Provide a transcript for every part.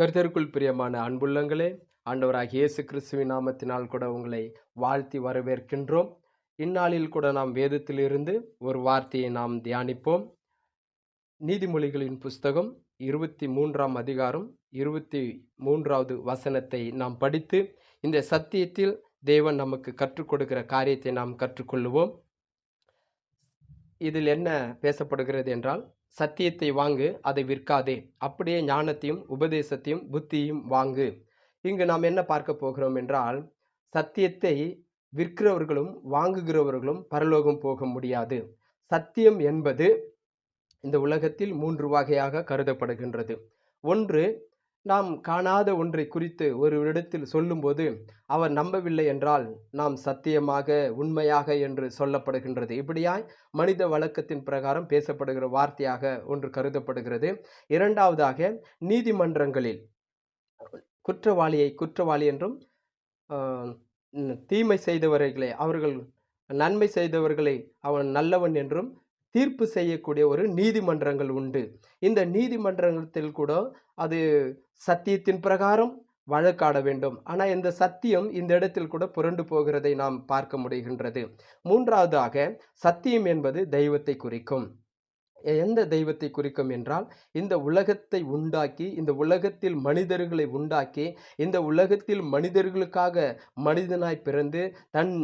கர்த்தருக்குள் பிரியமான அன்புள்ளங்களே ஆண்டவராக இயேசு கிறிஸ்துவின் நாமத்தினால் கூட உங்களை வாழ்த்தி வரவேற்கின்றோம். இந்நாளில் கூட நாம் வேதத்திலிருந்து ஒரு வார்த்தையை நாம் தியானிப்போம். நீதிமொழிகளின் புஸ்தகம் இருபத்தி மூன்றாம் அதிகாரம் இருபத்தி மூன்றாவது வசனத்தை நாம் படித்து இந்த சத்தியத்தில் தேவன் நமக்கு கற்றுக் கொடுக்கிற காரியத்தை நாம் கற்றுக்கொள்ளுவோம். இதில் என்ன பேசப்படுகிறது என்றால் சத்தியத்தை வாங்கு அதை விற்காதே. அப்படியே ஞானத்தையும் உபதேசத்தையும் புத்தியும் வாங்கு. இங்கு நாம் என்ன பார்க்க போகிறோம் என்றால் சத்தியத்தை விற்கிறவர்களும் வாங்குகிறவர்களும் பரலோகம் போக முடியாது. சத்தியம் என்பது இந்த உலகத்தில் மூன்று வகையாக கருதப்படுகின்றது. ஒன்று நாம் காணாத ஒன்றை குறித்து ஒரு இடத்தில் சொல்லும்போது அவர் நம்பவில்லை என்றால் நாம் சத்தியமாக உண்மையாக என்று சொல்லப்படுகின்றது. இப்படியாய் மனித வழக்கத்தின் பிரகாரம் பேசப்படுகிற வார்த்தையாக ஒன்று கருதப்படுகிறது. இரண்டாவதாக நீதிமன்றங்களில் குற்றவாளியை குற்றவாளி என்றும் தீமை செய்தவர்களை அவர்கள் நன்மை செய்தவர்களை அவன் நல்லவன் என்றும் தீர்ப்பு செய்யக்கூடிய ஒரு நீதிமன்றங்கள் உண்டு. இந்த நீதிமன்றத்தில் கூட அது சத்தியத்தின் பிரகாரம் வழக்காட வேண்டும். ஆனால் இந்த சத்தியம் இந்த இடத்தில் கூட புரண்டு போகிறதை நாம் பார்க்க முடிகின்றது. மூன்றாவதாக சத்தியம் என்பது தெய்வத்தை குறிக்கும். எந்த தெய்வத்தை குறிக்கும் என்றால் இந்த உலகத்தை உண்டாக்கி இந்த உலகத்தில் மனிதர்களை உண்டாக்கி இந்த உலகத்தில் மனிதர்களுக்காக மனிதனாய் பிறந்து தன்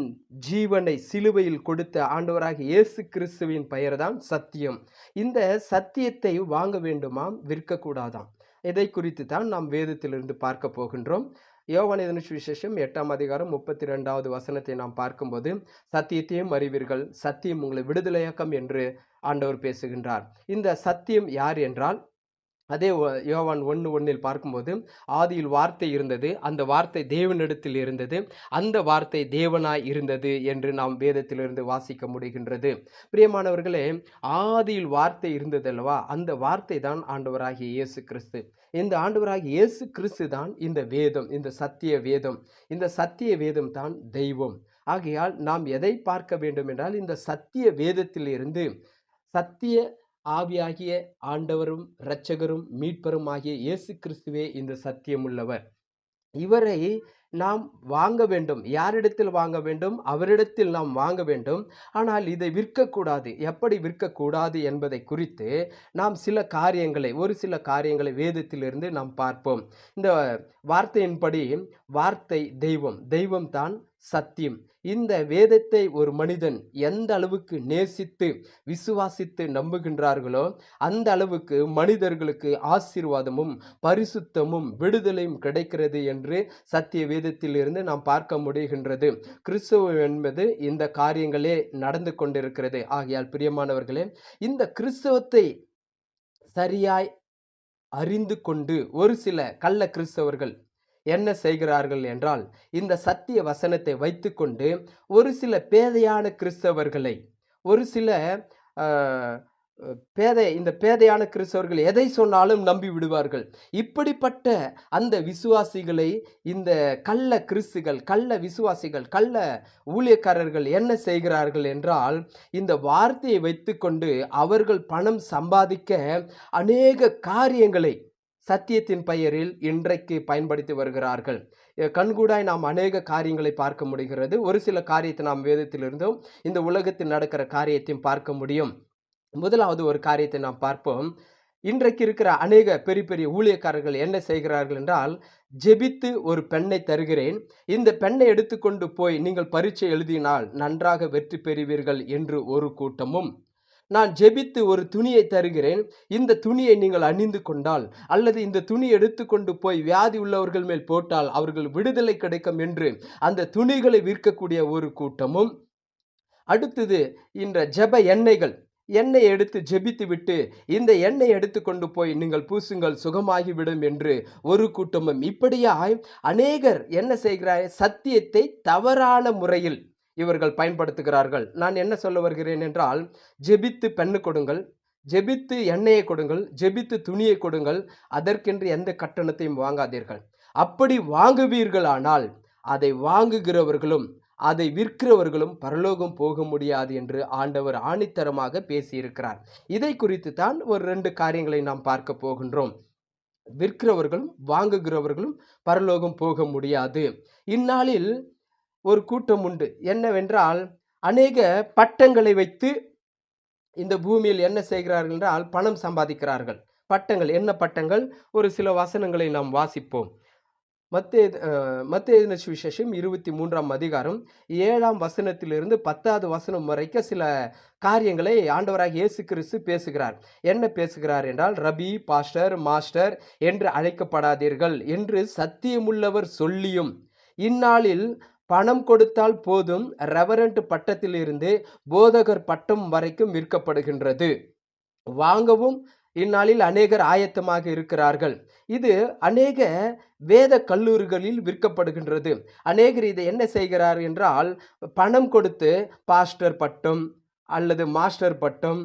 ஜீவனை சிலுவையில் கொடுத்த ஆண்டவராக இயேசு கிறிஸ்துவின் பெயர்தான் சத்தியம். இந்த சத்தியத்தை வாங்க வேண்டுமாம் விற்கக்கூடாதாம். இதை குறித்து தான் நாம் வேதத்திலிருந்து பார்க்க போகின்றோம். யோவானிதன சுவிசேஷம் எட்டாம் அதிகாரம் முப்பத்தி ரெண்டாவது வசனத்தை நாம் பார்க்கும்போது சத்தியத்தையும் அறிவீர்கள் சத்தியம் உங்களை விடுதலையாக்கம் என்று ஆண்டவர் பேசுகின்றார். இந்த சத்தியம் யார் என்றால் அதே யோவான் ஒன்று ஒன்றில் பார்க்கும்போது ஆதியில் வார்த்தை இருந்தது அந்த வார்த்தை தேவனிடத்தில் இருந்தது அந்த வார்த்தை தேவனாய் இருந்தது என்று நாம் வேதத்திலிருந்து வாசிக்க முடிகின்றது. பிரியமானவர்களே ஆதியில் வார்த்தை இருந்ததல்லவா? அந்த வார்த்தை தான் ஆண்டவராகிய இயேசு கிறிஸ்து. இந்த ஆண்டவராகிய இயேசு கிறிஸ்து தான் இந்த வேதம் இந்த சத்திய வேதம். இந்த சத்திய வேதம் தான் தெய்வம். ஆகையால் நாம் எதை பார்க்க வேண்டும் என்றால் இந்த சத்திய வேதத்திலிருந்து சத்திய ஆவியாகிய ஆண்டவரும் இரட்சகரும் மீட்பரும் ஆகிய இயேசு கிறிஸ்துவே இந்த சத்தியமுள்ளவர் இவரை நாம் வாங்க வேண்டும். யாரிடத்தில் வாங்க வேண்டும்? அவரிடத்தில் நாம் வாங்க வேண்டும். ஆனால் இதை விற்கக்கூடாது. எப்படி விற்கக்கூடாது என்பதை குறித்து நாம் சில காரியங்களை ஒரு சில காரியங்களை வேதத்திலிருந்து நாம் பார்ப்போம். இந்த வார்த்தையின்படி வார்த்தை தெய்வம். தெய்வம் தான் சத்தியம். இந்த வேதத்தை ஒரு மனிதன் எந்த அளவுக்கு நேசித்து விசுவாசித்து நம்புகின்றார்களோ அந்த அளவுக்கு மனிதர்களுக்கு ஆசீர்வாதமும் பரிசுத்தமும் விடுதலையும் கிடைக்கிறது என்று சத்திய வேதத்திலிருந்து நாம் பார்க்க முடிகின்றது. கிறிஸ்துவம் என்பது இந்த காரியங்களே நடந்து கொண்டிருக்கிறது. ஆகையால் பிரியமானவர்களே இந்த கிறிஸ்தவத்தை சரியாய் அறிந்து கொண்டு ஒரு சில கள்ள கிறிஸ்தவர்கள் என்ன செய்கிறார்கள் என்றால் இந்த சத்திய வசனத்தை வைத்துக்கொண்டு ஒரு சில பேதையான கிறிஸ்தவர்களை ஒரு சில பேதை இந்த பேதையான கிறிஸ்தவர்கள் எதை சொன்னாலும் நம்பி விடுவார்கள். இப்படிப்பட்ட அந்த விசுவாசிகளை இந்த கள்ள கிறிஸ்துகள் கள்ள விசுவாசிகள் கள்ள ஊழியக்காரர்கள் என்ன செய்கிறார்கள் என்றால் இந்த வார்த்தையை வைத்துக்கொண்டு அவர்கள் பணம் சம்பாதிக்க அநேக காரியங்களை சத்தியத்தின் பெயரில் இன்றைக்கு பயன்படுத்தி வருகிறார்கள். கண்கூடாய் நாம் அநேக காரியங்களை பார்க்க முடிகிறது. ஒரு சில காரியத்தை நாம் வேதத்திலிருந்தும் இந்த உலகத்தில் நடக்கிற காரியத்தையும் பார்க்க முடியும். முதலாவது ஒரு காரியத்தை நாம் பார்ப்போம். இன்றைக்கு இருக்கிற அநேக பெரிய பெரிய ஊழியக்காரர்கள் என்ன செய்கிறார்கள் என்றால் ஜெபித்து ஒரு பெண்ணை தருகிறேன். இந்த பெண்ணை எடுத்துக்கொண்டு போய் நீங்கள் பரீட்சை எழுதினால் நன்றாக வெற்றி பெறுவீர்கள் என்று ஒரு கூட்டமும். நான் ஜெபித்து ஒரு துணியை தருகிறேன். இந்த துணியை நீங்கள் அணிந்து கொண்டால் அல்லது இந்த துணி எடுத்துக்கொண்டு போய் வியாதி உள்ளவர்கள் மேல் போட்டால் அவர்கள் விடுதலை கிடைக்கும் என்று அந்த துணிகளை விற்கக்கூடிய ஒரு கூட்டமும். அடுத்தது இந்த ஜெப எண்ணெய்கள். எண்ணெய் எடுத்து ஜெபித்து விட்டு இந்த எண்ணெய் எடுத்துக்கொண்டு போய் நீங்கள் பூசுங்கள் சுகமாகிவிடும் என்று ஒரு கூட்டமும். இப்படியாய் அநேகர் என்ன செய்கிறார்? சத்தியத்தை தவறான முறையில் இவர்கள் பயன்படுத்துகிறார்கள். நான் என்ன சொல்ல வருகிறேன் என்றால் ஜெபித்து பெண்ணு கொடுங்கள் ஜெபித்து எண்ணெயை கொடுங்கள் ஜெபித்து துணியை கொடுங்கள் அதற்கென்று எந்த கட்டணத்தையும் வாங்காதீர்கள். அப்படி வாங்குவீர்களானால் அதை வாங்குகிறவர்களும் அதை விற்கிறவர்களும் பரலோகம் போக முடியாது என்று ஆண்டவர் ஆணித்தரமாக பேசியிருக்கிறார். இதை குறித்து தான் ஒரு ரெண்டு காரியங்களை நாம் பார்க்க போகின்றோம். விற்கிறவர்களும் வாங்குகிறவர்களும் பரலோகம் போக முடியாது. இந்நாளில் ஒரு கூட்டம் உண்டு. என்னவென்றால் அநேக பட்டங்களை வைத்து இந்த பூமியில் என்ன செய்கிறார்கள் என்றால் பணம் சம்பாதிக்கிறார்கள். பட்டங்கள் என்ன பட்டங்கள்? ஒரு சில வசனங்களை நாம் வாசிப்போம். மத்திய மத்திய சுவிசேஷம் இருபத்தி மூன்றாம் அதிகாரம் ஏழாம் வசனத்திலிருந்து பத்தாவது வசனம் வரைக்கும் சில காரியங்களை ஆண்டவராக இயேசு கிறிஸ்து பேசுகிறார். என்ன பேசுகிறார் என்றால் ரபி பாஸ்டர் மாஸ்டர் என்று அழைக்கப்படாதீர்கள் என்று சத்தியமுள்ளவர் சொல்லியும். இந்நாளில் பணம் கொடுத்தால் போதும் ரெவரண்ட் பட்டத்திலிருந்து போதகர் பட்டம் வரைக்கும் விற்கப்படுகின்றது. வாங்கவும் இந்நாளில் அநேகர் ஆயத்தமாக இருக்கிறார்கள். இது அநேக வேத கல்லூரிகளில் விற்கப்படுகின்றது. அநேகர் இதை என்ன செய்கிறார் என்றால் பணம் கொடுத்து பாஸ்டர் பட்டம் அல்லது மாஸ்டர் பட்டம்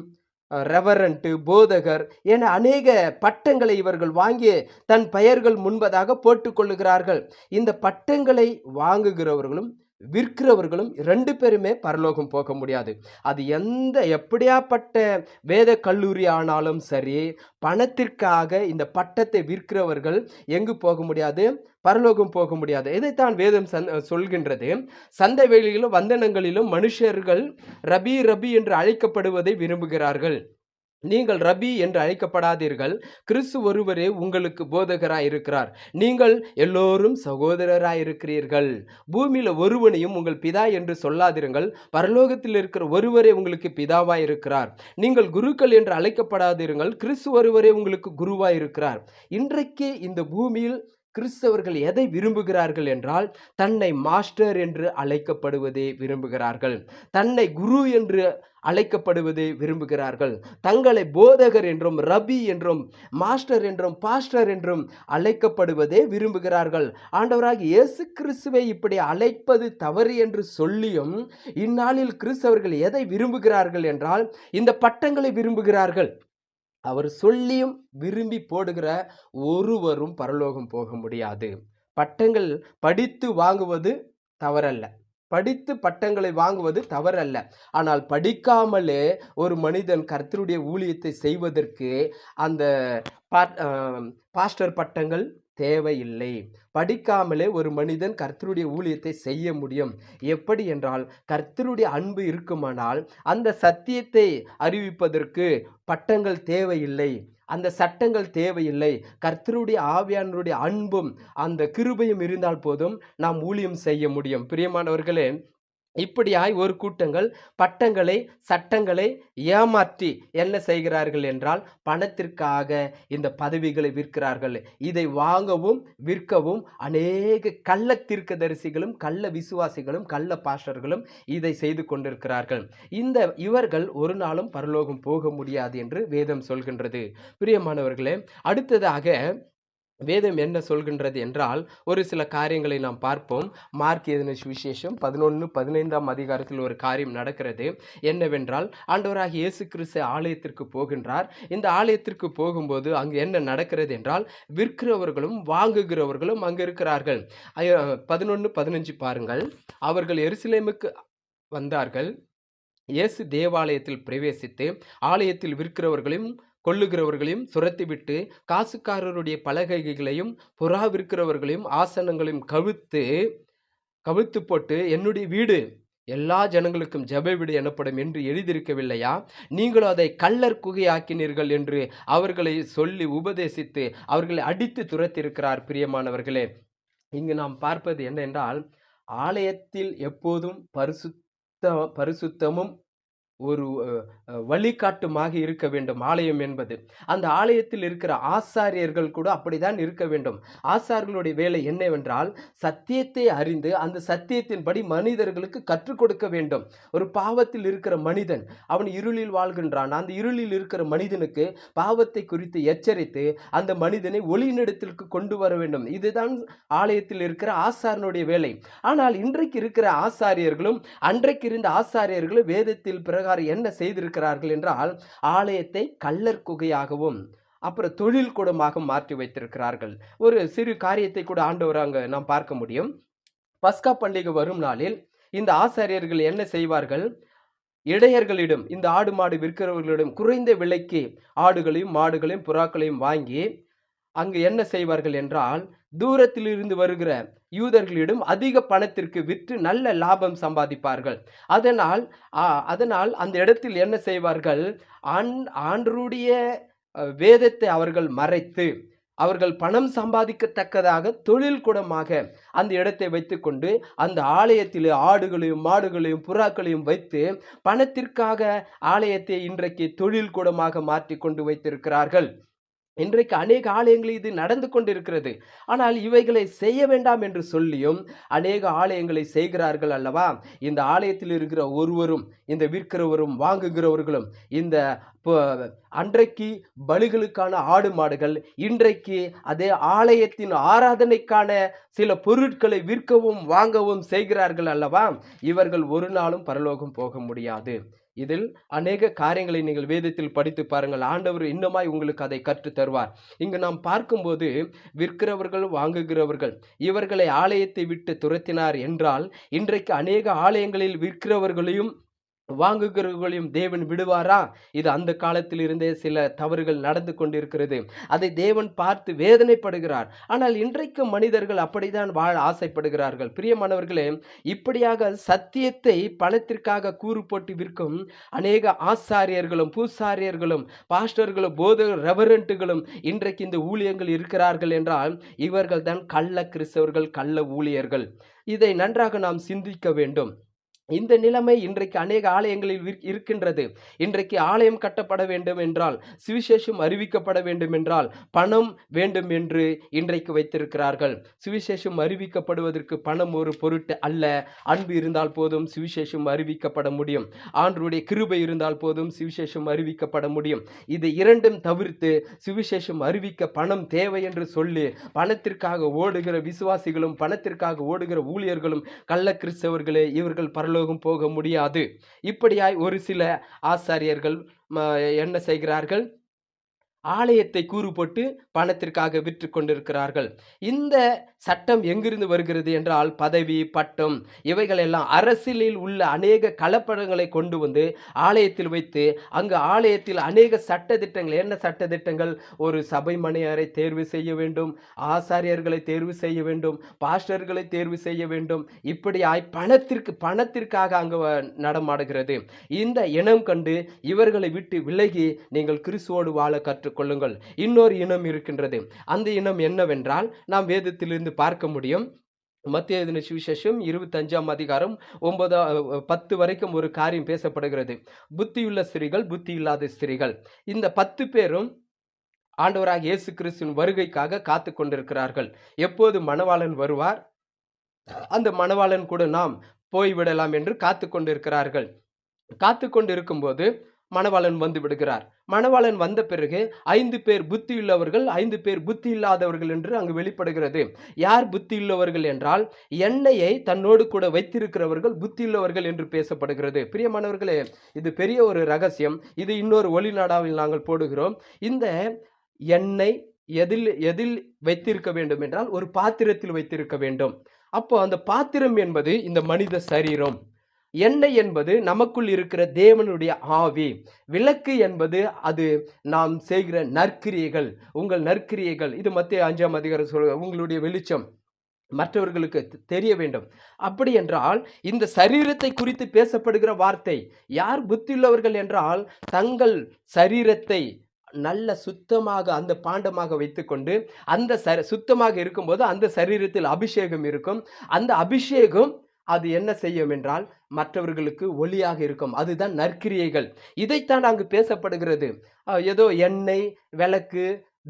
ரெவரண்ட்டு போதகர் என அநேக பட்டங்களை இவர்கள் வாங்கி தன் பெயர்கள் முன்பதாக போட்டுக்கொள்ளுகிறார்கள். இந்த பட்டங்களை வாங்குகிறவர்களும் விற்கிறவர்களும் ரெண்டு பேருமே பரலோகம் போக முடியாது. அது எந்த எப்படியாப்பட்ட வேத கல்லூரி ஆனாலும் சரி பணத்திற்காக இந்த பட்டத்தை விற்கிறவர்கள் எங்கு போக முடியாது? பரலோகம் போக முடியாது. இதைத்தான் வேதம் சந் சொல்கின்றது. சந்தை வேலையிலும் வந்தனங்களிலும் மனுஷர்கள் ரபி ரபி என்று அழைக்கப்படுவதை விரும்புகிறார்கள். நீங்கள் ரபி என்று அழைக்கப்படாதீர்கள். கிறிஸ்து ஒருவரே உங்களுக்கு போதகராய் இருக்கிறார். நீங்கள் எல்லோரும் சகோதரராய் இருக்கிறீர்கள். பூமியில் ஒருவனையும் உங்கள் பிதா என்று சொல்லாதிருங்கள். பரலோகத்தில் இருக்கிற ஒருவரே உங்களுக்கு பிதாவாய் இருக்கிறார். நீங்கள் குருக்கள் என்று அழைக்கப்படாதிருங்கள். கிறிஸ்து ஒருவரே உங்களுக்கு குருவாய் இருக்கிறார். இன்றைக்கு இந்த பூமியில் கிறிஸ்தவர்கள் எதை விரும்புகிறார்கள் என்றால் தன்னை மாஸ்டர் என்று அழைக்கப்படுவதை விரும்புகிறார்கள். தன்னை குரு என்று அழைக்கப்படுவதை விரும்புகிறார்கள். தங்களை போதகர் என்றும் ரபி என்றும் மாஸ்டர் என்றும் பாஸ்டர் என்றும் அழைக்கப்படுவதே விரும்புகிறார்கள். ஆண்டவராக இயேசு கிறிஸ்துவை இப்படி அழைப்பது தவறு என்று சொல்லியும் இந்நாளில் கிறிஸ்தவர்கள் எதை விரும்புகிறார்கள் என்றால் இந்த பட்டங்களை விரும்புகிறார்கள். அவர் சொல்லியும் விரும்பி போடுகிற ஒருவரும் பரலோகம் போக முடியாது. பட்டங்கள் படித்து வாங்குவது தவறல்ல. படித்து பட்டங்களை வாங்குவது தவறல்ல. ஆனால் படிக்காமலே ஒரு மனிதன் கர்த்தருடைய ஊழியத்தை செய்வதற்கு அந்த பாஸ்டர் பட்டங்கள் தேவையில்லை. படிக்காமலே ஒரு மனிதன் கர்த்தருடைய ஊழியத்தை செய்ய முடியும். எப்படி என்றால் கர்த்தருடைய அன்பு இருக்குமானால் அந்த சத்தியத்தை அறிவிப்பதற்கு பட்டங்கள் தேவையில்லை. அந்த சட்டங்கள் தேவையில்லை. கர்த்தருடைய ஆவியானருடைய அன்பும் அந்த கிருபையும் இருந்தால் போதும் நாம் ஊழியம் செய்ய முடியும். பிரியமானவர்களே இப்படியாய் ஒரு கூட்டங்கள் பட்டங்களை சட்டங்களை ஏமாற்றி என்ன செய்கிறார்கள் என்றால் பணத்திற்காக இந்த பதவிகளை விற்கிறார்கள். இதை வாங்கவும் விற்கவும் அநேக கள்ள தீர்க்கதரிசிகளும் கள்ள விசுவாசிகளும் கள்ள பாஷர்களும் இதை செய்து கொண்டிருக்கிறார்கள். இந்த இவர்கள் ஒரு நாளும் பரலோகம் போக முடியாது என்று வேதம் சொல்கின்றது. பிரியமானவர்களே அடுத்ததாக வேதம் என்ன சொல்கின்றது என்றால் ஒரு சில காரியங்களை நாம் பார்ப்போம். மார்க் எதன விசேஷம் பதினொன்று பதினைந்தாம் அதிகாரத்தில் ஒரு காரியம் நடக்கிறது. என்னவென்றால் ஆண்டவராக இயேசு கிறிஸ்து ஆலயத்திற்கு போகின்றார். இந்த ஆலயத்திற்கு போகும்போது அங்கு என்ன நடக்கிறது என்றால் விற்கிறவர்களும் வாங்குகிறவர்களும் அங்கு இருக்கிறார்கள். பதினொன்று பதினஞ்சு பாருங்கள். அவர்கள் எருசலேமுக்கு வந்தார்கள். இயேசு தேவாலயத்தில் பிரவேசித்து ஆலயத்தில் விற்கிறவர்களையும் கொள்ளுகிறவர்களையும் சுரத்திவிட்டு காசுக்காரருடைய பலகைகளையும் புறா விற்கிறவர்களையும் ஆசனங்களையும் கவித்து கவித்து போட்டு என்னுடைய வீடு எல்லா ஜனங்களுக்கும் ஜப வீடு எனப்படும் என்று எழுதியிருக்கவில்லையா? நீங்களும் அதை கள்ளர் குகையாக்கினீர்கள் என்று அவர்களை சொல்லி உபதேசித்து அவர்களை அடித்து துரத்திருக்கிறார் பிரியமானவர்களே. இங்கு நாம் பார்ப்பது என்னென்றால் ஆலயத்தில் எப்போதும் பரிசுத்த பரிசுத்தமும் ஒரு வழிகாட்டுமாக இருக்க வேண்டும் ஆலயம் என்பது. அந்த ஆலயத்தில் இருக்கிற ஆசாரியர்கள் கூட அப்படிதான் இருக்க வேண்டும். ஆசாரியர்களுடைய வேலை என்னவென்றால் சத்தியத்தை அறிந்து அந்த சத்தியத்தின்படி மனிதர்களுக்கு கற்றுக் கொடுக்க வேண்டும். ஒரு பாவத்தில் இருக்கிற மனிதன் அவன் இருளில் வாழ்கின்றான். அந்த இருளில் இருக்கிற மனிதனுக்கு பாவத்தை குறித்து எச்சரித்து அந்த மனிதனை ஒளிநடத்திற்கு கொண்டு வர வேண்டும். இதுதான் ஆலயத்தில் இருக்கிற ஆசாரனுடைய வேலை. ஆனால் இன்றைக்கு இருக்கிற ஆசாரியர்களும் அன்றைக்கு இருந்த ஆசாரியர்களும் வேதத்தில் பிறகு பிரகாரம் என்ன செய்திருக்கிறார்கள் என்றால் ஆலயத்தை கல்லர் குகையாகவும் அப்புறம் தொழில் கூடமாக மாற்றி வைத்திருக்கிறார்கள். ஒரு சிறு காரியத்தை கூட ஆண்டவர் அங்கே நாம் பார்க்க முடியும். பஸ்கா பண்டிகை வரும் நாளில் இந்த ஆசாரியர்கள் என்ன செய்வார்கள்? இடையர்களிடம் இந்த ஆடு மாடு விற்கிறவர்களிடம் குறைந்த விலைக்கு ஆடுகளையும் மாடுகளையும் புறாக்களையும் வாங்கி அங்கு என்ன செய்வார்கள் என்றால் தூரத்தில் இருந்து வருகிற யூதர்களிடம் அதிக பணத்திற்கு விற்று நல்ல லாபம் சம்பாதிப்பார்கள். அதனால் அதனால் அந்த இடத்தில் என்ன செய்வார்கள்? ஆண் ஆண்டருடைய வேதத்தை அவர்கள் மறைத்து அவர்கள் பணம் சம்பாதிக்கத்தக்கதாக தொழில் கூடமாக அந்த இடத்தை வைத்துக்கொண்டு அந்த ஆலயத்தில் ஆடுகளையும் மாடுகளையும் புறாக்களையும் வைத்து பணத்திற்காக ஆலயத்தை இன்றைக்கு தொழில் கூடமாக மாற்றி கொண்டு வைத்திருக்கிறார்கள். இன்றைக்கு அநேக ஆலயங்களில் இது நடந்து கொண்டிருக்கிறது. ஆனால் இவைகளை செய்ய வேண்டாம் என்று சொல்லியும் அநேக ஆலயங்களை செய்கிறார்கள் அல்லவா? இந்த ஆலயத்தில் இருக்கிற ஒருவரும் இந்த விற்கிறவரும் வாங்குகிறவர்களும் இந்த அன்றைக்கு பலிகளுக்கான ஆடு மாடுகள் இன்றைக்கு அதே ஆலயத்தின் ஆராதனைக்கான சில பொருட்களை விற்கவும் வாங்கவும் செய்கிறார்கள் அல்லவா? இவர்கள் ஒரு நாளும் பரலோகம் போக முடியாது. இதில் அநேக காரியங்களை நீங்கள் வேதத்தில் படித்து பாருங்கள். ஆண்டவர் இன்னுமாய் உங்களுக்கு அதை கற்றுத் தருவார். இங்கு நாம் பார்க்கும்போது விற்கிறவர்கள் வாங்குகிறவர்கள் இவர்களை ஆலயத்தை விட்டு துரத்தினார் என்றால் இன்றைக்கு அநேக ஆலயங்களில் விற்கிறவர்களையும் வாங்குகிறவர்களையும் தேவன் விடுவாரா? இது அந்த காலத்தில் இருந்தே சில தவறுகள் நடந்து கொண்டிருக்கிறது. அதை தேவன் பார்த்து வேதனைப்படுகிறார். ஆனால் இன்றைக்கு மனிதர்கள் அப்படித்தான் வாழ ஆசைப்படுகிறார்கள். பிரியமானவர்களே இப்படியாக சத்தியத்தை பணத்திற்காக கூறு போட்டு விற்கும் அநேக ஆசாரியர்களும் பூசாரியர்களும் பாஸ்டர்களும் போத ரெவரண்ட்டுகளும் இன்றைக்கு இந்த ஊழியங்கள் இருக்கிறார்கள் என்றால் இவர்கள் தான் கள்ள கிறிஸ்தவர்கள் கள்ள ஊழியர்கள். இதை நன்றாக நாம் சிந்திக்க வேண்டும். இந்த நிலைமை இன்றைக்கு அநேக ஆலயங்களில் இருக்கின்றது. இன்றைக்கு ஆலயம் கட்டப்பட வேண்டும் என்றால் சுவிசேஷம் அறிவிக்கப்பட வேண்டும் என்றால் பணம் வேண்டும் என்று இன்றைக்கு வைத்திருக்கிறார்கள். சுவிசேஷம் அறிவிக்கப்படுவதற்கு பணம் ஒரு பொருட்டு அல்ல. அன்பு இருந்தால் போதும் சுவிசேஷம் அறிவிக்கப்பட முடியும். ஆண்டருடைய கிருபை இருந்தால் போதும் சுவிசேஷம் அறிவிக்கப்பட முடியும். இது இரண்டும் தவிர்த்து சுவிசேஷம் அறிவிக்க பணம் தேவை என்று சொல்லி பணத்திற்காக ஓடுகிற விசுவாசிகளும் பணத்திற்காக ஓடுகிற ஊழியர்களும் கள்ள கிறிஸ்தவர்களே இவர்கள் பரலோகம் போக முடியாது. இப்படியாய் ஒரு சில ஆசாரியர்கள் என்ன செய்கிறார்கள்? ஆலயத்தை கூறு போட்டு பணத்திற்காக விற்று கொண்டிருக்கிறார்கள். இந்த சட்டம் எங்கிருந்து வருகிறது என்றால் பதவி பட்டம் இவைகளெல்லாம் அரசியலில் உள்ள அநேக கலப்படங்களை கொண்டு வந்து ஆலயத்தில் வைத்து அங்கு ஆலயத்தில் அநேக சட்ட திட்டங்கள் என்ன சட்ட திட்டங்கள் ஒரு சபை மணியாரை தேர்வு செய்ய வேண்டும் ஆசாரியர்களை தேர்வு செய்ய வேண்டும் பாஸ்டர்களை தேர்வு செய்ய வேண்டும். இப்படியாய் பணத்திற்கு பணத்திற்காக அங்கு நடமாடுகிறது. இந்த இனம் கண்டு இவர்களை விட்டு விலகி நீங்கள் கிறிஸ்துவோடு வாழ கற்றுக்கொள்ளுங்கள். இன்னொரு இனம் இருக்கின்றது. அந்த இனம் என்னவென்றால் நாம் வேதத்திலிருந்து பார்க்க முடியும். மத்திய எழுதின சுவிசேஷம் இருபத்தஞ்சாம் அதிகாரம் ஒன்பதா பத்து வரைக்கும் ஒரு காரியம் பேசப்படுகிறது. புத்தியுள்ள ஸ்திரீகள் புத்தி இல்லாத ஸ்திரீகள். இந்த பத்து பேரும் ஆண்டவராக இயேசு கிறிஸ்துவின் வருகைக்காக காத்து கொண்டிருக்கிறார்கள். எப்போது மணவாளன் வருவார்? அந்த மணவாளன் கூட நாம் போய்விடலாம் என்று காத்து கொண்டிருக்கிறார்கள். காத்து கொண்டிருக்கும்போது மணவாளன் வந்து விடுகிறார். மணவாளன் வந்த பிறகு ஐந்து பேர் புத்தியுள்ளவர்கள் ஐந்து பேர் புத்தி இல்லாதவர்கள் என்று அங்கு வெளிப்படுகிறது. யார் புத்தியுள்ளவர்கள் என்றால் எண்ணெயை தன்னோடு கூட வைத்திருக்கிறவர்கள் புத்தியுள்ளவர்கள் என்று பேசப்படுகிறது. பிரியமானவர்களே இது பெரிய ஒரு ரகசியம். இது இன்னொரு ஒளிநாடாவில் நாங்கள் போடுகிறோம். இந்த எண்ணெய் எதில் எதில் வைத்திருக்க வேண்டும் என்றால் ஒரு பாத்திரத்தில் வைத்திருக்க வேண்டும். அப்போ அந்த பாத்திரம் என்பது இந்த மனித சரீரம். எண்ணெய் என்பது நமக்குள் இருக்கிற தேவனுடைய ஆவி. விளக்கு என்பது அது நாம் செய்கிற நற்கிரியைகள். உங்கள் நற்கிரியைகள். இது மத்திய அஞ்சாம் அதிகாரம் சொல்ல உங்களுடைய வெளிச்சம். மற்றவர்களுக்கு தெரிய வேண்டும். அப்படி என்றால் இந்த சரீரத்தை குறித்து பேசப்படுகிற வார்த்தை யார் புத்தியுள்ளவர்கள் என்றால் தங்கள் சரீரத்தை நல்ல சுத்தமாக அந்த பாண்டமாக வைத்துக்கொண்டு அந்த ச சுத்தமாக இருக்கும்போது அந்த சரீரத்தில் அபிஷேகம் இருக்கும். அந்த அபிஷேகம் அது என்ன செய்யும் என்றால் மற்றவர்களுக்கு ஒளியாக இருக்கும். அதுதான் நற்கிரியைகள். இதைத்தான் அங்கு பேசப்படுகிறது. ஏதோ எண்ணெய் விளக்கு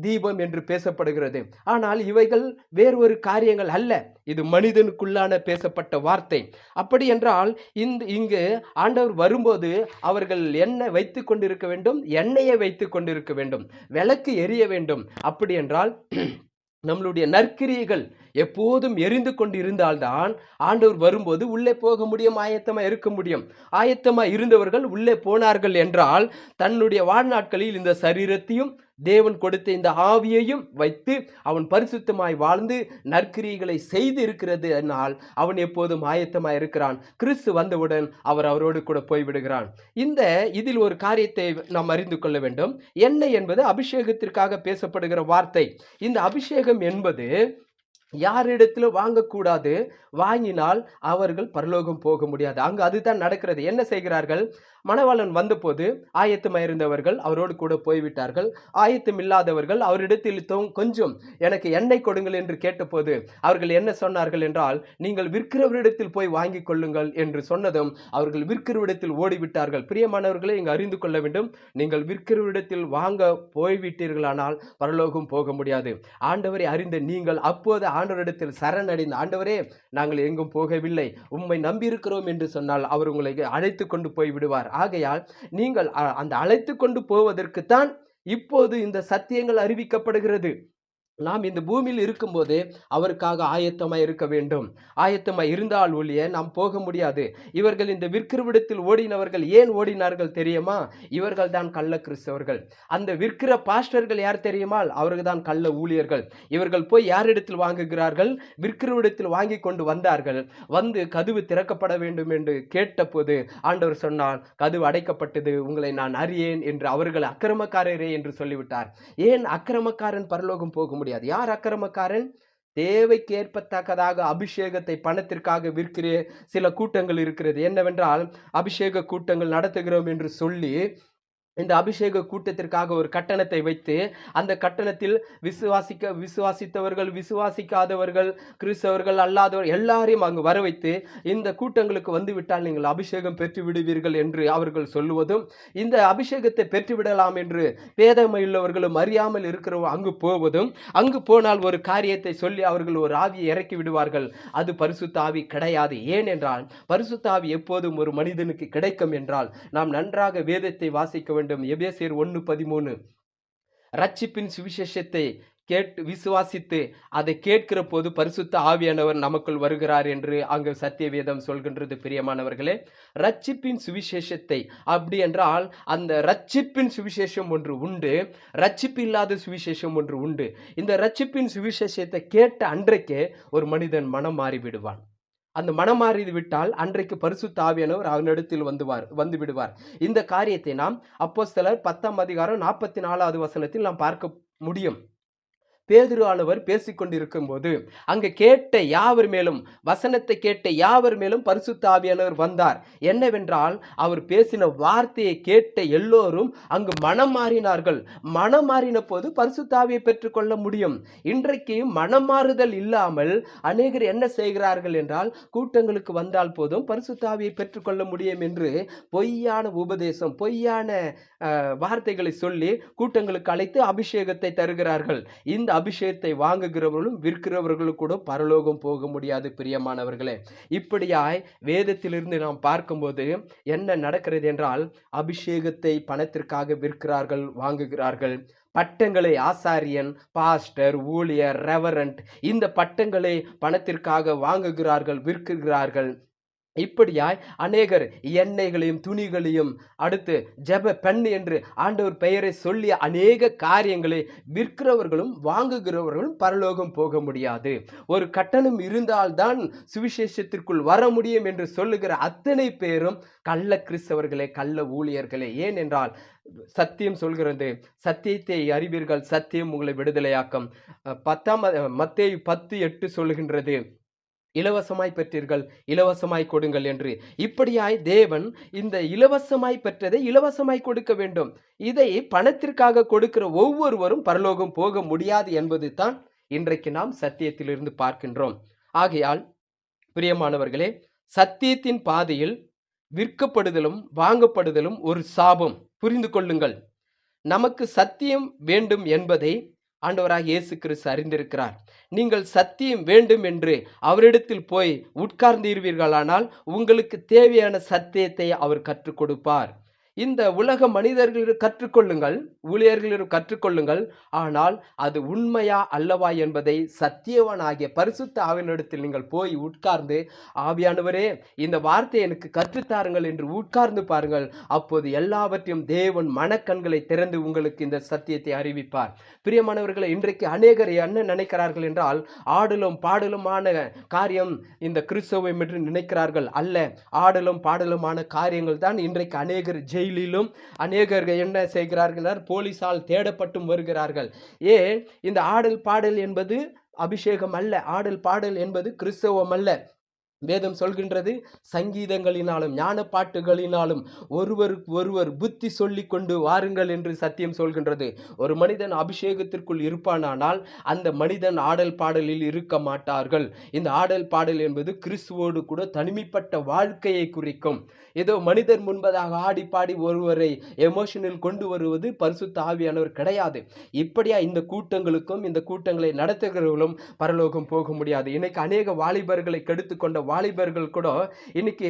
தீபம் என்று பேசப்படுகிறது. ஆனால் இவைகள் வேறு ஒரு காரியங்கள் அல்ல. இது மனிதனுக்குள்ளான பேசப்பட்ட வார்த்தை. அப்படி என்றால் இந்த இங்கு ஆண்டவர் வரும்போது அவர்கள் எண்ணெய் வைத்து கொண்டிருக்க வேண்டும் எண்ணெயை வைத்து கொண்டிருக்க வேண்டும் விளக்கு எரிய வேண்டும். அப்படி என்றால் நம்மளுடைய நற்கிரியைகள் எப்போதும் எரிந்து கொண்டு இருந்தால்தான் ஆண்டவர் வரும்போது உள்ளே போக முடியும் ஆயத்தமாக இருக்க முடியும். ஆயத்தமாக இருந்தவர்கள் உள்ளே போனார்கள் என்றால் தன்னுடைய வாழ்நாட்களில் இந்த சரீரத்தையும் தேவன் கொடுத்த இந்த ஆவியையும் வைத்து அவன் பரிசுத்தமாய் வாழ்ந்து நற்கிரிகளை செய்து இருக்கிறது என்னால். அவன் எப்போதும் ஆயத்தமாய் இருக்கிறான். கிறிஸ்து வந்தவுடன் அவர் அவரோடு கூட போய்விடுகிறான். இந்த இதில் ஒரு காரியத்தை நாம் அறிந்து கொள்ள வேண்டும். எண்ணெய் என்பது அபிஷேகத்திற்காக பேசப்படுகிற வார்த்தை. இந்த அபிஷேகம் என்பது யாரிடத்துல வாங்கக்கூடாது. வாங்கினால் அவர்கள் பரலோகம் போக முடியாது. அங்கு அதுதான் நடக்கிறது. என்ன செய்கிறார்கள்? மணவாளன் வந்தபோது ஆயத்தமாயிருந்தவர்கள் அவரோடு கூட போய்விட்டார்கள். ஆயத்தம் இல்லாதவர்கள் அவரிடத்தில் கொஞ்சம் எனக்கு எண்ணெய் கொடுங்கள் என்று கேட்டபோது அவர்கள் என்ன சொன்னார்கள் என்றால் நீங்கள் விற்கிறவரிடத்தில் போய் வாங்கிக் கொள்ளுங்கள் என்று சொன்னதும் அவர்கள் விற்கிறவரிடத்தில் ஓடிவிட்டார்கள். பிரியமானவர்களை இங்கு அறிந்து கொள்ள வேண்டும் நீங்கள் விற்கிறவரிடத்தில் வாங்க போய்விட்டீர்களானால் பரலோகம் போக முடியாது. ஆண்டவரை அறிந்த நீங்கள் அப்போது ஆண்டவரிடத்தில் சரணடைந்த ஆண்டவரே நாங்கள் எங்கும் போகவில்லை. உம்மை நம்பியிருக்கிறோம் என்று சொன்னால் அவர் உங்களை அழைத்து கொண்டு போய் விடுவார் ஆகையால் நீங்கள் அந்த அழைத்து கொண்டு போவதற்குத்தான் இப்போது இந்த சத்தியங்கள் அறிவிக்கப்படுகிறது. நாம் இந்த பூமியில் இருக்கும்போது அவருக்காக ஆயத்தமாக இருக்க வேண்டும். ஆயத்தமாக இருந்தால் ஒழிய நாம் போக முடியாது. இவர்கள் இந்த விற்கிறவிடத்தில் ஓடினவர்கள் ஏன் ஓடினார்கள் தெரியுமா? இவர்கள் தான் கள்ள கிறிஸ்தவர்கள். அந்த விற்கிற பாஸ்டர்கள் யார் தெரியுமா அவர்கள் தான் கள்ள ஊழியர்கள். இவர்கள் போய் யாரிடத்தில் வாங்குகிறார்கள்? விற்கிறவிடத்தில் வாங்கி கொண்டு வந்தார்கள். வந்து கதவு திறக்கப்பட வேண்டும் என்று கேட்டபோது ஆண்டவர் சொன்னார் கதவு அடைக்கப்பட்டது உங்களை நான் அறியேன் என்று. அவர்கள் அக்கிரமக்காரரே என்று சொல்லிவிட்டார். ஏன் அக்கிரமக்காரன் பரலோகம் போகும்? முடியாது. யார் அக்கிரமக்காரன்? தேவைக்கு ஏற்பத்தக்கதாக அபிஷேகத்தை பணத்திற்காக விற்கிற சில கூட்டங்கள் இருக்கிறது. என்னவென்றால் அபிஷேக கூட்டங்கள் நடத்துகிறோம் என்று சொல்லி இந்த அபிஷேக கூட்டத்திற்காக ஒரு கட்டணத்தை வைத்து அந்த கட்டணத்தில் விசுவாசிக்க விசுவாசித்தவர்கள் விசுவாசிக்காதவர்கள் கிறிஸ்தவர்கள் அல்லாதவர் எல்லாரையும் அங்கு வர வைத்து இந்த கூட்டங்களுக்கு வந்துவிட்டால் நீங்கள் அபிஷேகம் பெற்று விடுவீர்கள் என்று அவர்கள் சொல்லுவதும் இந்த அபிஷேகத்தை பெற்றுவிடலாம் என்று பேதமையுள்ளவர்களும் அறியாமல் இருக்கிறவங்க அங்கு போவதும் அங்கு போனால் ஒரு காரியத்தை சொல்லி அவர்கள் ஒரு ஆவியை இறக்கி விடுவார்கள். அது பரிசுத்தாவி கிடையாது. ஏனென்றால் பரிசுத்தாவி எப்போதும் ஒரு மனிதனுக்கு கிடைக்கும் என்றால் நாம் நன்றாக வேதத்தை வாசிக்க வேண்டும். எபேசியர் ஒன்று பதிமூணு. ரட்சிப்பின் சுவிசேஷத்தை கேட்டு விசுவாசித்து அதை கேட்கிற போது பரிசுத்த ஆவியானவர் நமக்குள் வருகிறார் என்று அங்கு சத்தியவேதம் சொல்கின்றது பிரியமானவர்களே. ரட்சிப்பின் சுவிசேஷத்தை அப்படி என்றால் அந்த ரட்சிப்பின் சுவிசேஷம் ஒன்று உண்டு. ரட்சிப்பு இல்லாத சுவிசேஷம் ஒன்று உண்டு. இந்த ரட்சிப்பின் சுவிசேஷத்தை கேட்ட அன்றைக்கே ஒரு மனிதன் மனம் மாறிவிடுவான். அந்த மனம் மாறி விட்டால் அன்றைக்கு பரிசு தாவியானவர் அவனிடத்தில் வந்துவார் வந்து விடுவார். இந்த காரியத்தை நாம் அப்போஸ்தலர் பத்தாம் அதிகாரம் நாற்பத்தி நாலாவது வசனத்தில் நாம் பார்க்க முடியும். பேதுரு ஆனவர் பேசிக்கொண்டிருக்கும் போது அங்கு கேட்ட யாவர் மேலும் வசனத்தை கேட்ட யாவர் மேலும் பரிசுத்த ஆவியானவர் வந்தார். என்னவென்றால் அவர் பேசின வார்த்தையை கேட்ட எல்லோரும் அங்கு மனம் மாறினார்கள். மனம் மாறின போது பரிசுத்தாவியை பெற்றுக்கொள்ள முடியும். இன்றைக்கு மனம் மாறுதல் இல்லாமல் அநேகர் என்ன செய்கிறார்கள் என்றால் கூட்டங்களுக்கு வந்தால் போதும் பரிசுத்தாவியை பெற்றுக்கொள்ள முடியும் என்று பொய்யான உபதேசம் பொய்யான அஹ், வார்த்தைகளை சொல்லி கூட்டங்களுக்கு அழைத்து அபிஷேகத்தை தருகிறார்கள். இந்த அபிஷேகத்தை வாங்குகிறவர்களும் விற்கிறவர்களும் கூட பரலோகம் போக முடியாது பிரியமானவர்களே. இப்படியாய் வேதத்திலிருந்து நாம் பார்க்கும்போது என்ன நடக்கிறது என்றால் அபிஷேகத்தை பணத்திற்காக விற்கிறார்கள் வாங்குகிறார்கள். பட்டங்களை ஆசாரியன் பாஸ்டர் ஊழியர் ரெவரண்ட் இந்த பட்டங்களை பணத்திற்காக வாங்குகிறார்கள் விற்கிறார்கள். இப்படியாய் அநேகர் எண்ணெய்களையும் துணிகளையும் அடுத்து ஜெப பெண் என்று ஆண்டவர் பெயரை சொல்லி அநேக காரியங்களை விற்கிறவர்களும் வாங்குகிறவர்களும் பரலோகம் போக முடியாது. ஒரு கட்டணம் இருந்தால்தான் சுவிசேஷத்திற்குள் வர முடியும் என்று சொல்லுகிற அத்தனை பேரும் கள்ள கிறிஸ்தவர்களே கள்ள ஊழியர்களே. ஏனென்றால் சத்தியம் சொல்கிறது சத்தியத்தை அறிவீர்கள் சத்தியம் உங்களை விடுதலையாக்கும். பத்தாம் மத்தே பத்து எட்டு சொல்லுகின்றது இலவசமாய் பெற்றீர்கள் இலவசமாய் கொடுங்கள் என்று. இப்படியாய் தேவன் இந்த இலவசமாய் பெற்றதை இலவசமாய் கொடுக்க வேண்டும். இதை பணத்திற்காக கொடுக்கிற ஒவ்வொருவரும் பரலோகம் போக முடியாது என்பது தான் இன்றைக்கு நாம் சத்தியத்திலிருந்து பார்க்கின்றோம். ஆகையால் பிரியமானவர்களே சத்தியத்தின் பாதையில் விற்கப்படுதலும் வாங்கப்படுதலும் ஒரு சாபம். புரிந்து கொள்ளுங்கள். நமக்கு சத்தியம் வேண்டும் என்பதை ஆண்டவராக இயேசு கிறிஸ்து அறிந்திருக்கிறார். நீங்கள் சத்தியம் வேண்டும் என்று அவரிடத்தில் போய் உட்கார்ந்தீர்வீர்களானால் உங்களுக்கு தேவையான சத்தியத்தை அவர் கற்றுக் கொடுப்பார். இந்த உலக மனிதர்களிடம் கற்றுக்கொள்ளுங்கள். ஊழியர்களிடம் கற்றுக்கொள்ளுங்கள். ஆனால் அது உண்மையா அல்லவா என்பதை சத்தியவனாகிய பரிசுத்த ஆவியனிடத்தில் நீங்கள் போய் உட்கார்ந்து ஆவியானவரே இந்த வார்த்தையை எனக்கு கற்றுத்தாருங்கள் என்று உட்கார்ந்து பாருங்கள். அப்போது எல்லாவற்றையும் தேவன் மனக்கண்களை திறந்து உங்களுக்கு இந்த சத்தியத்தை அறிவிப்பார். பிரியமானவர்களை இன்றைக்கு அநேகர் என்ன நினைக்கிறார்கள் என்றால் ஆடலும் பாடலுமான காரியம் இந்த கிறிஸ்தவம் என்று நினைக்கிறார்கள் அல்ல. ஆடலும் பாடலுமான காரியங்கள் தான் இன்றைக்கு அநேகர் செயலிலும் அநேகர்கள் என்ன செய்கிறார்கள்? போலீசால் தேடப்பட்டும் வருகிறார்கள். ஏன்? இந்த ஆடல் பாடல் என்பது அபிஷேகம் அல்ல. ஆடல் பாடல் என்பது கிறிஸ்தவம் அல்ல. வேதம் சொல்கின்றது சங்கீதங்களினாலும் ஞான பாட்டுகளினாலும் ஒருவருக்கு ஒருவர் புத்தி சொல்லி கொண்டு வாருங்கள் என்று சத்தியம் சொல்கின்றது. ஒரு மனிதன் அபிஷேகத்திற்குள் இருப்பானானால் அந்த மனிதன் ஆடல் பாடலில் இருக்க மாட்டார்கள். இந்த ஆடல் பாடல் என்பது கிறிஸ்துவோடு கூட தனிமைப்பட்ட வாழ்க்கையை குறிக்கும். ஏதோ மனிதர் முன்பதாக ஆடி பாடி ஒருவரை எமோஷனில் கொண்டு வருவது பரிசுத்த ஆவியானவர் கிடையாது. இப்படியா இந்த கூட்டங்களுக்கும் இந்த கூட்டங்களை நடத்துகிறவர்களும் பரலோகம் போக முடியாது. இன்னைக்கு அநேக வாலிபர்களை கெடுத்து கொண்ட வாலிபர்கள் கூட இன்னைக்கு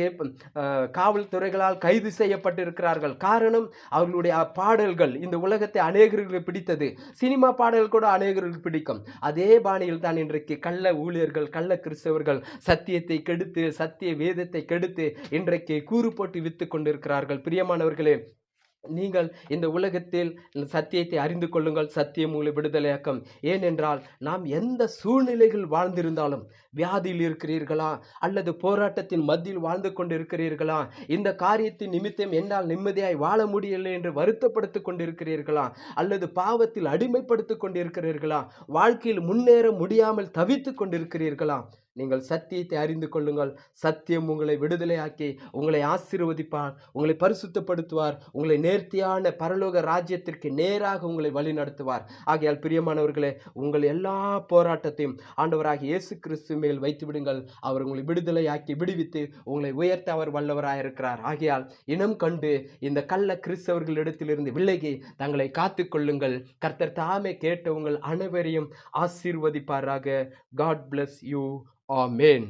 காவல்துறைகளால் கைது செய்யப்பட்டிருக்கிறார்கள். காரணம் அவர்களுடைய பாடல்கள். இந்த உலகத்தை அநேகர்களுக்கு பிடித்தது. சினிமா பாடல்கள் கூட அநேகர்களுக்கு பிடிக்கும். அதே பாணியில் தான் இன்றைக்கு கள்ள ஊழியர்கள் கள்ள கிறிஸ்தவர்கள் சத்தியத்தை கெடுத்து சத்திய வேதத்தை கெடுத்து இன்றைக்கு கூறு போட்டு வித்து கொண்டிருக்கிறார்கள். பிரியமானவர்களே நீங்கள் இந்த உலகத்தில் சத்தியத்தை அறிந்து கொள்ளுங்கள். சத்தியம் உங்களை விடுதலையாக்கம். ஏனென்றால் நாம் எந்த சூழ்நிலைகள் வாழ்ந்திருந்தாலும் வியாதியில் இருக்கிறீர்களா? அல்லது போராட்டத்தின் மத்தியில் வாழ்ந்து கொண்டிருக்கிறீர்களா? இந்த காரியத்தின் நிமித்தம் என்னால் நிம்மதியாய் வாழ முடியவில்லை என்று வருத்தப்படுத்திக் கொண்டிருக்கிறீர்களா? அல்லது பாவத்தில் அடிமைப்படுத்திக் கொண்டிருக்கிறீர்களா? வாழ்க்கையில் முன்னேற முடியாமல் தவித்துக் கொண்டிருக்கிறீர்களா? நீங்கள் சத்தியத்தை அறிந்து கொள்ளுங்கள். சத்தியம் உங்களை விடுதலையாக்கி உங்களை ஆசீர்வதிப்பார் உங்களை பரிசுத்தப்படுத்துவார் உங்களை நேர்த்தியான பரலோக ராஜ்யத்திற்கு நேராக உங்களை வழி நடத்துவார் ஆகையால் பிரியமானவர்களே உங்கள் எல்லா போராட்டத்தையும் ஆண்டவராக இயேசு கிறிஸ்து மேல் வைத்து விடுங்கள். அவர் உங்களை விடுதலையாக்கி விடுவித்து உங்களை உயர்த்த அவர் வல்லவராயிருக்கிறார். ஆகையால் இனம் கண்டு இந்த கள்ள கிறிஸ்தவர்களிடத்திலிருந்து விலகி தங்களை காத்து கொள்ளுங்கள். கர்த்தர் தாமே கேட்ட உங்கள் அனைவரையும் ஆசீர்வதிப்பாராக. God bless you amen